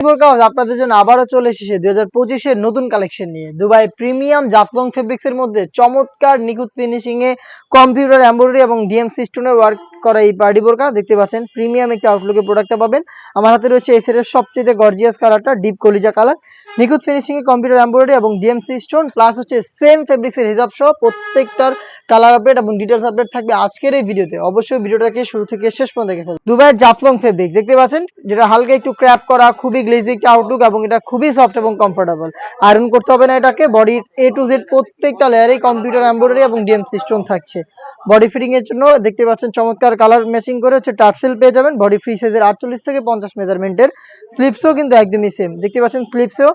আপনাদের জন্য আবারও চলে এসেছে দুই হাজার পঁচিশের নতুন কালেকশন নিয়ে। দুবাই প্রিমিয়াম জাফলং ফেব্রিক্স এর মধ্যে চমৎকার নিখুঁত ফিনিশিং এ কম্পিউটার এবং ডিএমসি স্টোনের ওয়ার্ক করা এই পার্টি বোরকা। দেখতে পাচ্ছেন প্রিমিয়াম একটি আউটলুকের প্রোডাক্টটা পাবেন। আমার হাতে রয়েছে এই সবচেয়ে গর্জিয়াস কালারটা ডিপ কলিজা কালার নিখুঁত ফিনিশিং এ কম্পিউটার এমব্রয়ডারি এবং ডিএমসি স্টোন প্লাস হচ্ছে সেম ফেব্রিক্স এর হিসাব সহ প্রত্যেকটার কালার আপডেট এবং ডিটেলস আপডেট থাকবে আজকের এই ভিডিওতে। অবশ্যই ভিডিওটাকে শুরু থেকে শেষ পর্যন্ত দেখে ফেলুন। দুবাইয়ের জাফলং ফেব্রিক দেখতে পাচ্ছেন? যেটা হালকা একটু ক্র্যাপ করা, খুবই গ্লেজি একটা আউটলুক এবং এটা খুবই সফট এবং কমফোর্টেবল আয়রন করতে হবে না এটাকে বডি এ টু জেড প্রত্যেকটা লেয়ারে কম্পিউটার এমব্রয়ডারি এবং ডিএম সিস্টেম থাকছে। বডি ফিটিং এর জন্য দেখতে পাচ্ছেন চমৎকার কালার ম্যাচিং করে হচ্ছে টার্সেল পেয়ে যাবেন। বডি ফ্রি সাইজের আটচল্লিশ থেকে পঞ্চাশ মেজারমেন্টের স্লিপসও কিন্তু একদমই সেম দেখতে পাচ্ছেন স্লিপসেও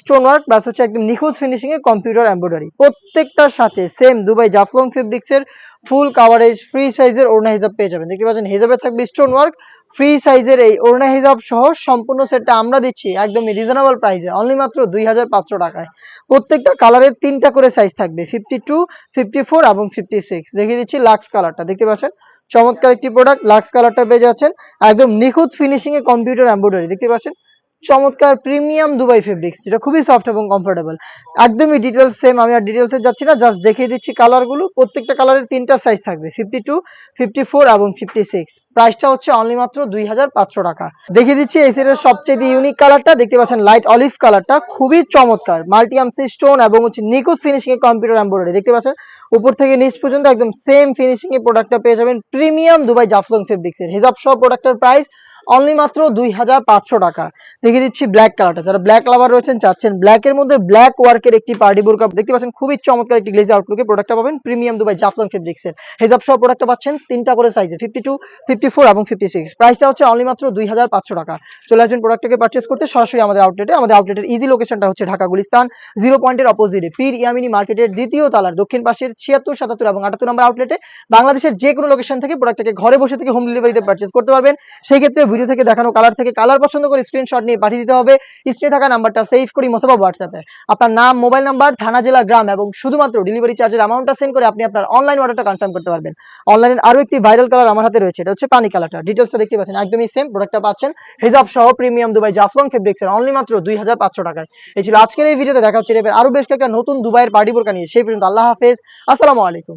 স্টোন ওয়ার্ক প্লাস হচ্ছে একদম নিখুঁত ফিনিশিং এ কম্পিউটার এমব্রয়ডারি প্রত্যেকটার সাথে সেম দুবাই জাফলং ফেব্রিক্স এর ফুল কাভারেজ ফ্রি সাইজের ওড়না হিসাব পেয়ে যাবেন। দেখতে পাচ্ছেন হিসাবে থাকবে স্টোন ওয়ার্ক ফ্রি সাইজের এই ওড়না হিসাব সহ সম্পূর্ণ সেটটা আমরা দিচ্ছি একদমই রিজনেবল প্রাইসে অনলি মাত্র দুই হাজার পাঁচশো টাকায়। প্রত্যেকটা কালারের তিনটা করে সাইজ থাকবে ফিফটি টু ফিফটি ফোর এবং ফিফটি সিক্স দেখিয়ে দিচ্ছি লাক্স কালারটা দেখতে পাচ্ছেন? চমৎকার একটি প্রোডাক্ট লাক্স কালারটা পেয়ে যাচ্ছেন। একদম নিখুঁত ফিনিশিং এ কম্পিউটার এমব্রয়ডারি দেখতে পাচ্ছেন? চমৎকার প্রিমিয়াম দুবাই ফেব্রিক্স যেটা খুবই সফট এবং কমফোর্টেবল একদমই ডিটেলস সেম আমি আর ডিটেলসে যাচ্ছি না জাস্ট দেখিয়ে দিচ্ছি কালারগুলো প্রত্যেকটা কালারের তিনটা সাইজ থাকবে ফিফটি টু ফিফটি ফোর এবং ফিফটি সিক্স প্রাইসটা হচ্ছে অনলি মাত্র দুই হাজার পাঁচশো টাকা। দেখিয়ে দিচ্ছি এই সেটের সবচেয়ে ইউনিক কালারটা দেখতে পাচ্ছেন লাইট অলিভ কালারটা খুবই চমৎকার। মাল্টি মাল্টিয়ামসি স্টোন এবং হচ্ছে নিকুজ ফিনিশিং এর কম্পিউটার এমব্রয়ডারি দেখতে পাচ্ছেন, উপর থেকে নিচ পর্যন্ত একদম সেম ফিনিশিং এর প্রোডাক্টটা পেয়ে যাবেন। প্রিমিয়াম দুবাই জাফলং ফেব্রিক্স এর। হিসাব সহ প্রোডাক্টের প্রাইস অনলি মাত্র দুই হাজার পাঁচশো টাকা। দেখিয়ে দিচ্ছি ব্ল্যাক কালারটা যারা ব্ল্যাক লাভার রয়েছেন, চাচ্ছেন ব্ল্যাক এর মধ্যে ব্ল্যাক ওয়ার্কের একটি পার্টি বোরকা দেখতে পাচ্ছেন, খুবই চমৎকার একটি গ্লেজি আউটলুকে প্রোডাক্টটা পাবেন। প্রিমিয়াম দুবাই জাফলং ফেব্রিক্স এর হিসাব সহ প্রোডাক্টটা পাচ্ছেন তিনটা করে সাইজে ফিফটি টু ফিফটি ফোর এবং ফিফটি সিক্স প্রাইসটা হচ্ছে অনলি মাত্র দুই হাজার পাঁচশো টাকা। চলে আসবেন প্রোডাক্টটাকে পারচেস করতে। সরাসরি আমাদের আউটলেটে আমাদের আউটলেটের ইজি লোকেশনটা হচ্ছে ঢাকা গুলিস্তান। জিরো পয়েন্টের অপোজিটে পীর ইয়ামিনী মার্কেটের দ্বিতীয় তালার দক্ষিণ পাশের ছিয়াত্তর, সাতাত্তর এবং আটাত্তর নম্বর আউটলেটে বাংলাদেশের যে কোনো লোকেশন থেকে প্রোডাক্টটাকে ঘরে বসে থেকে হোম ডেলিভারিতে পারচেস করতে পারবেন। সেই ক্ষেত্রে ভিডিও থেকে দেখানো কালার থেকে কালার পছন্দ করে স্ক্রিনশট নিয়ে পাঠিয়ে দিতে হবে। স্ক্রিনে থাকা নাম্বারটা সেভ করি অথবা হোয়াটসঅ্যাপে আপনার নাম মোবাইল নাম্বার থানা, জেলা, গ্রাম এবং শুধুমাত্র ডেলিভারি চার্জের অ্যামাউন্টটা সেন্ড করে আপনি আপনার অনলাইন অর্ডারটা কনফার্ম করতে পারবেন। অনলাইনের আরও একটি ভাইরাল কালার আমার হাতে রয়েছে, এটা হচ্ছে পানি কালারটা ডিটেলসটা দেখতে পাচ্ছেন, একদমই সেম প্রোডাক্টটা পাচ্ছেন। হিজাব সহ প্রিমিয়াম দুবাই জাফলং ফেব্রিক্স এর অনলি মাত্র দুই হাজার পাঁচশো টাকায়। এই ছিল আজকের এই ভিডিওতে দেখা হচ্ছে এবার আরও বেশ কয়েকটা নতুন দুবাইয়ের পার্টি বোরকা নিয়ে। সেই পর্যন্ত আল্লাহ হাফেজ, আসসালামু আলাইকুম।